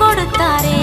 கொடுத்தாரே.